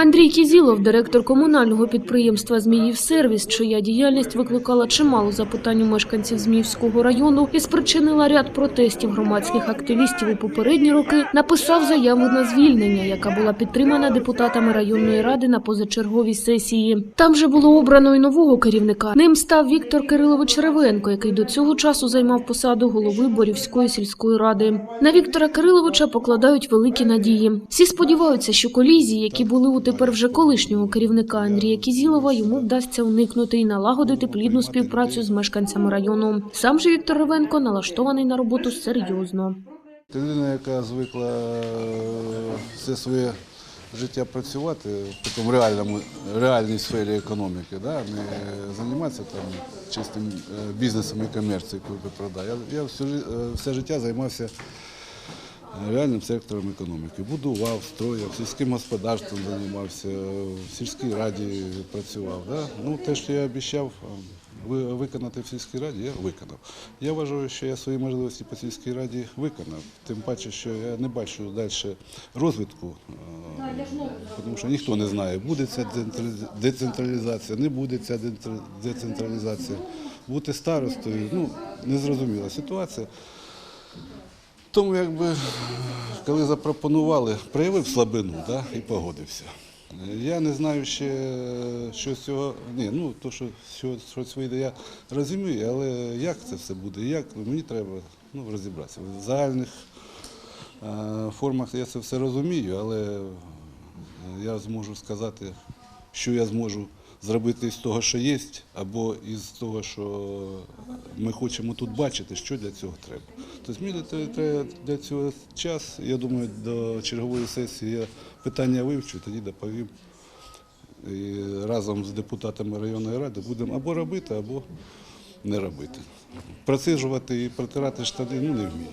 Андрій Кізілов, директор комунального підприємства «Зміївсервіс», чия діяльність викликала чимало запитань у мешканців Зміївського району і спричинила ряд протестів громадських активістів у попередні роки, написав заяву на звільнення, яка була підтримана депутатами районної ради на позачерговій сесії. Там же було обрано й нового керівника. Ним став Віктор Кирилович Ревенко, який до цього часу займав посаду голови Борівської сільської ради. На Віктора Кириловича покладають великі надії. Всі сподіваються, що колізії, які були у тепер вже колишнього керівника Андрія Кізілова, йому вдасться уникнути і налагодити плідну співпрацю з мешканцями району. Сам же Віктор Ревенко налаштований на роботу серйозно. Ти людина, яка звикла е, все своє життя працювати в такому реальному, реальній сфері економіки, да? не займатися там чистим е, бізнесом і комерцією, купи-продай. Я, я все, все життя займався реальним сектором економіки. Будував, строїв, сільським господарством займався, в сільській раді працював. Да? Ну, те, що я обіцяв виконати в сільській раді, я виконав. Я вважаю, що я свої можливості по сільській раді виконав. Тим паче, що я не бачу далі розвитку, тому що ніхто не знає, буде ця децентралізація, не буде ця децентралізація. Бути старостою, ну, незрозуміла ситуація. Тому якби коли запропонували, проявив слабину да, і погодився. Я не знаю ще, що з цього. Ні, ну то, що що, щось вийде, я розумію, але як це все буде, як мені треба ну, розібратися. В загальних е, формах я це все розумію, але я зможу сказати, що я зможу зробити з того, що є, або із того, що ми хочемо тут бачити, що для цього треба. Тобто мені для- треба для цього час. Я думаю, до чергової сесії я питання вивчу, тоді доповім. І разом з депутатами районної ради будемо або робити, або не робити. Процижувати і протирати штани ну, не вмію.